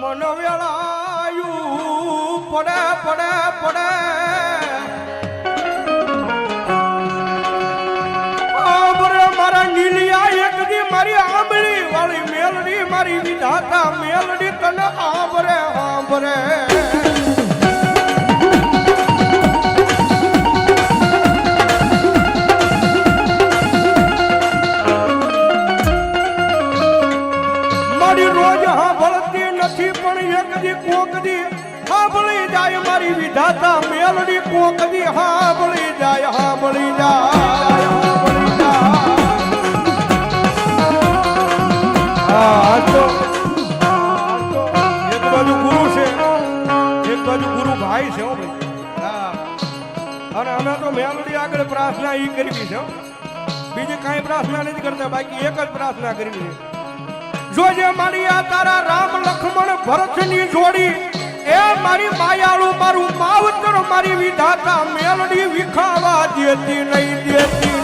મન વેળાયું પડે પડે પડે મારા નીલિયા એક દી મારી આંબળી વાળી મેલડી મારી વિધાતા મેલડી તને આંબરે આંબરે મારી રોજ સાંભળતી નથી, પણ એક દી કોક દી હાંભળી જાય મારી વિધાતા મેલડી કોક દી હાંભળી જાય હાંભળી જાય. ગુરુ ભાઈ છે અને અમે તો મેલડી આગળ પ્રાર્થના એ કરવી છે. બીજી કાંઈ પ્રાર્થના નથી કરતા, બાકી એક જ પ્રાર્થના કરી જોજે મારી તારા રામ લક્ષ્મણ ભરતની જોડી એ મારી માયાળું મારું માવતર મારી વિધાતા મેલડી વિખાવા દેતી નહીં